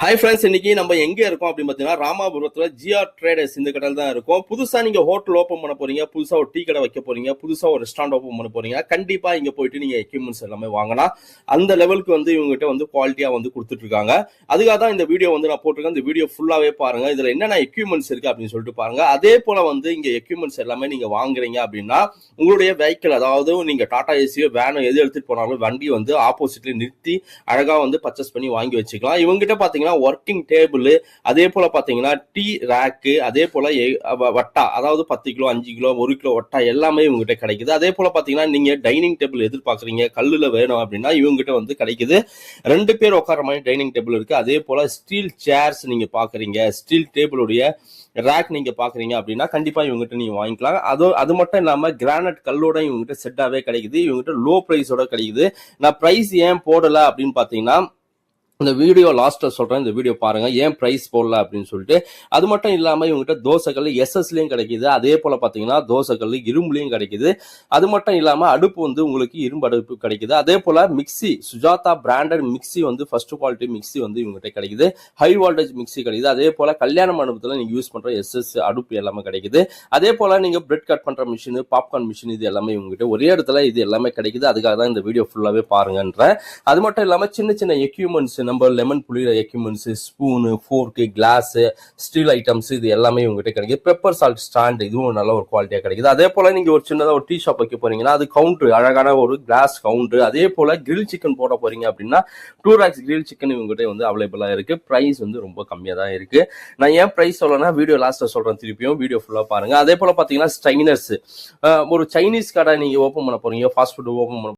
Hi friends இன்னைக்கு நம்ம எங்க இருக்கோம் அப்படின்னு பார்த்தீங்கன்னா ராமாபுரத்துல ஜிஆர் ட்ரேடர்ஸ் இந்த கடையில் தான் இருக்கும். புதுசா நீங்க ஹோட்டல் ஓப்பன் பண்ண போறீங்க புதுசா ஒரு டீ கடை வைக்க போறீங்க புதுசா ஒரு ரெஸ்டாரண்ட் ஓப்பன் பண்ண போறீங்க கண்டிப்பா இங்க போயிட்டு நீங்க எக்யூப்மெண்ட்ஸ் எல்லாமே வாங்கலாம். அந்த லெவலுக்கு வந்து இவங்ககிட்ட வந்து குவாலிட்டியா வந்து கொடுத்துட்டு இருக்காங்க. அதுக்காக தான் இந்த வீடியோ வந்து நான் போட்டிருக்கேன். இந்த வீடியோ ஃபுல்லாவே பாருங்க. இதுல என்னென்ன எக்யூப்மெண்ட்ஸ் இருக்கு அப்படின்னு சொல்லிட்டு பாருங்க. அதே போல வந்து இங்க எக்யூப்மெண்ட்ஸ் எல்லாமே நீங்க வாங்குறீங்க அப்படின்னா உங்களுடைய வெஹிக்கிள் அதாவது நீங்க டாடா ஏசியோ வேனோ எது எடுத்துட்டு போனாலும் வண்டி வந்து ஆப்போசிட்ல நிறுத்தி அழகா வந்து பர்ச்சேஸ் பண்ணி வாங்கி வச்சுக்கலாம். இவங்ககிட்ட பாத்தீங்கன்னா ஒர்க்கிங் டேபிள் அதே போல பாத்தீங்கன்னா டீ ரேக்கு அதே போல எ- வட்டா அதாவது பத்து கிலோ அஞ்சு கிலோ ஒரு கிலோ வட்டா எல்லாமே இவங்ககிட்ட கிடைக்குது. அதே போல பாத்தீங்கன்னா நீங்க டைனிங் டேபிள் எதிர்பார்க்குறீங்க கல்லுல வேணும் அப்படின்னா இவங்ககிட்ட வந்து கிடைக்குது. ரெண்டு பேர் உட்கார மாதிரி டைனிங் டேபிள் இருக்கு. அதே போல ஸ்டீல் சேர்ஸ் நீங்க பாக்குறீங்க ஸ்டீல் டேபிளுடைய ரேக் நீங்க பாக்குறீங்க அப்படின்னா கண்டிப்பா இவங்ககிட்ட நீங்க வாங்கிக்கலாம். அது அது மட்டும் இல்லாம கிரானைட் கல்லோட இவங்ககிட்ட செட்டாவே கிடைக்குது. இவங்ககிட்ட லோ ப்ரைஸோட கிடைக்குது. நான் ப்ரைஸ் ஏன் போடல அப்படின்னு பாத்தீங்கன்னா இந்த வீடியோ லாஸ்ட்டில் சொல்கிறேன் இந்த வீடியோ பாருங்கள் ஏன் ப்ரைஸ் போடல அப்படின்னு சொல்லிட்டு அது மட்டும் இல்லாமல் இவங்ககிட்ட தோசைகள் எஸ்எஸ்லேயும் கிடைக்கிது. அதே போல் பார்த்தீங்கன்னா தோசைகள் இரும்புலேயும் கிடைக்கிது. அது மட்டும் இல்லாமல் அடுப்பு வந்து உங்களுக்கு இரும்பு அடுப்பு கிடைக்குது. அதே போல் மிக்ஸி சுஜாதா பிராண்டட் மிக்சி வந்து ஃபர்ஸ்ட் குவாலிட்டி மிக்ஸி வந்து இவங்ககிட்ட கிடைக்குது. ஹை வோல்டேஜ் மிக்ஸி கிடைக்குது. அதே போல் கல்யாண மண்டபத்தில் நீங்கள் யூஸ் பண்ணுற எஸ்எஸ் அடுப்பு எல்லாமே கிடைக்குது. அதே போல் நீங்கள் பிரெட் கட் பண்ணுற மிஷின் பாப்கார்ன் மிஷின் இது எல்லாமே இவங்ககிட்ட ஒரே இடத்துல இது எல்லாமே கிடைக்குது. அதுக்காக தான் இந்த வீடியோ ஃபுல்லாகவே பாருங்கன்றேன். அது மட்டும் இல்லாமல் சின்ன சின்ன எக்யூப்மெண்ட்ஸ் நம்ம lemon புளியிற equipments spoon fork glass steel items இது எல்லாமே உங்ககிட்ட கிடைக்குது. பெப்பர் சால்ட் ஸ்டாண்ட் இதுவும் நல்ல ஒரு குவாலிட்டியாக கிடைக்குது. அதே போல் நீங்கள் ஒரு சின்னதாக ஒரு டீ ஷாப் வைக்க போறீங்கன்னா அது கவுண்டர் அழகான ஒரு கிளாஸ் கவுண்டர் அதே போல் கிரில் சிக்கன் போட போகிறீங்க அப்படின்னா டூ ரேக்ஸ் கிரில் சிக்கன் இவங்ககிட்ட வந்து அவைலபிளாக இருக்குது ப்ரைஸ் வந்து ரொம்ப கம்மியாக தான் இருக்குது நான் ஏன் ப்ரைஸ் சொல்லனா வீடியோ லாஸ்ட்டில் சொல்கிறேன் திருப்பியும். வீடியோ ஃபுல்லாக பாருங்கள் அதே போல் பார்த்தீங்கன்னா ஸ்டைனர்ஸ் ஒரு சைனீஸ் கடை நீங்கள் ஓப்பன் பண்ண போகிறீங்க ஃபாஸ்ட் ஃபுட் ஓப்பன் பண்ண